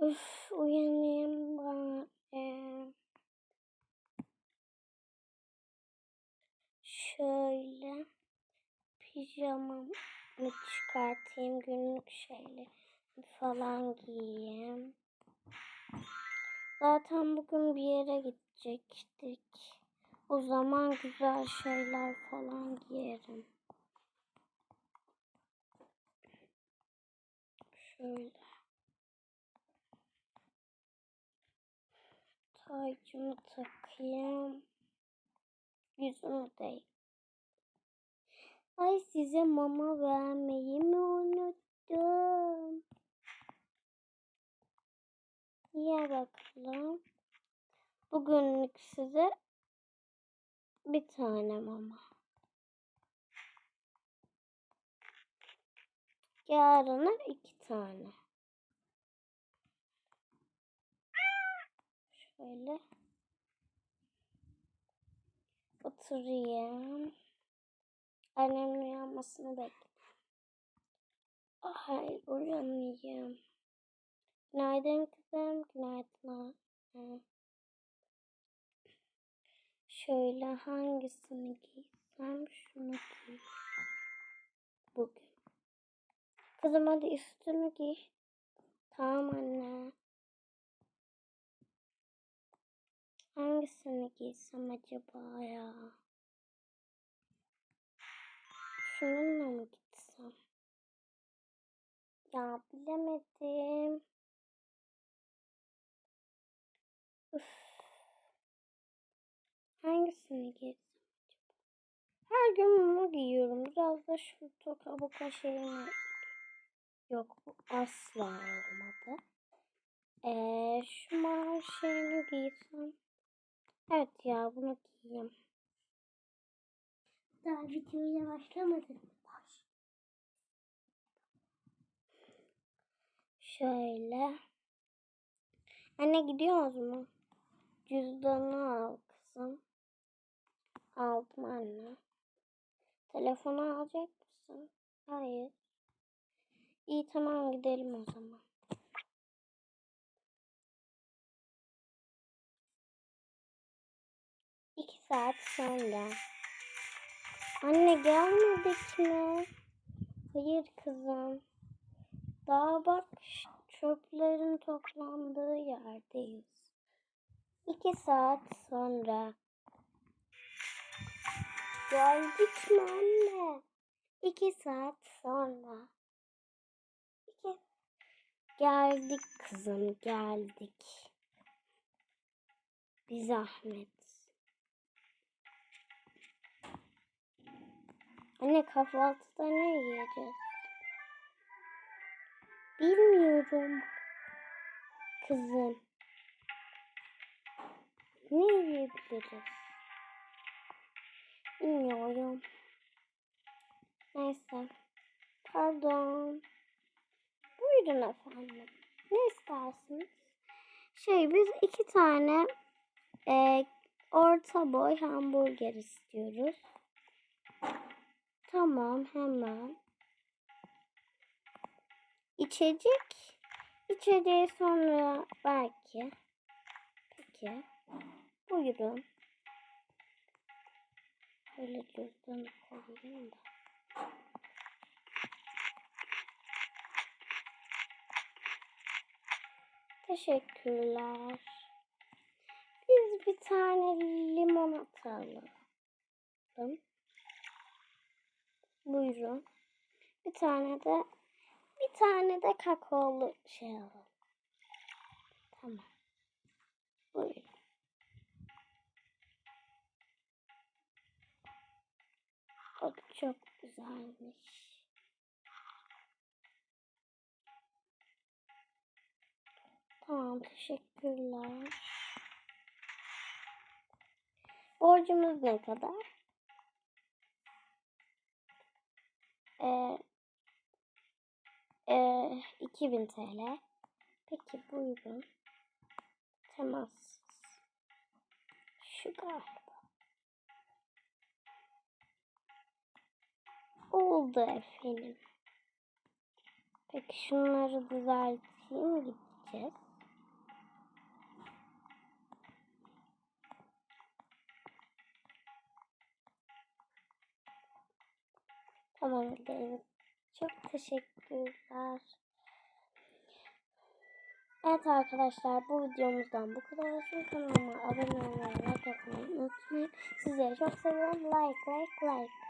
Üf uyanayım bari. Şöyle pijamamı çıkartayım günlük şeyleri falan giyeyim. Zaten bugün bir yere gidecektik. O zaman güzel şeyler falan giyerim. Şöyle. Tacımı takayım. Yüzümü de. Ay size mama vermeyi mi unuttum? Ye bakalım. Bugünlük size bir tane mama. Yarına iki tane. Şöyle. Oturayım. Annemin uyanmasını bekle. Ay uyanayım. Günaydın kızım. Günaydın. Şöyle hangisini giysem şunu giy. Bugün. Kızım hadi üstünü giy. Tamam anne. Hangisini giysem acaba ya? Şununla mı gitsem? Ya bilemedim. Üf. Hangisini giysem? Her gün bunu giyiyorum. Biraz da şu toka boka şeyini... Yok bu asla olmadı. Ee, Evet ya bunu giyeyim. Daha videoya başlamadım. Şöyle. Anne gidiyoruz mu? Cüzdanı al kızım. Aldım anne. Telefonu alacak mısın? Hayır. İyi tamam gidelim o zaman. Saat sonra. Anne gelmedik mi? Hayır kızım. Daha bak çöplerin toplandığı yerdeyiz. İki saat sonra. Geldik mi anne? İki saat sonra. İki... Geldik kızım geldik. Bir zahmet. Anne kahvaltıda ne yiyeceğiz? Bilmiyorum. Kızım. Ne yiyebiliriz? Bilmiyorum. Neyse. Pardon. Buyurun efendim. Ne istersiniz? Şey biz iki tane e, orta boy hamburger istiyoruz. Tamam hemen. İçecek. İçeceği sonra belki. Peki. Buyurun. Böyle cüzdanı koyayım da. Teşekkürler. Biz bir tane limonata alalım. Buyurun. Bir tane de bir tane de kakaolu şey alalım. Tamam. Buyurun. O çok güzelmiş. Tamam teşekkürler. Borcumuz ne kadar? Ee, e, 2000 TL. Peki buyurun. Temas. Şu galiba. Oldu efendim. Peki şunları düzelteyim gideceğiz. Abone değilim. Çok teşekkürler. Evet arkadaşlar bu videomuzdan bu kadar. Kanalıma abone olmayı, like atmayı unutmayın. Sizleri çok seviyorum. Like, like, like.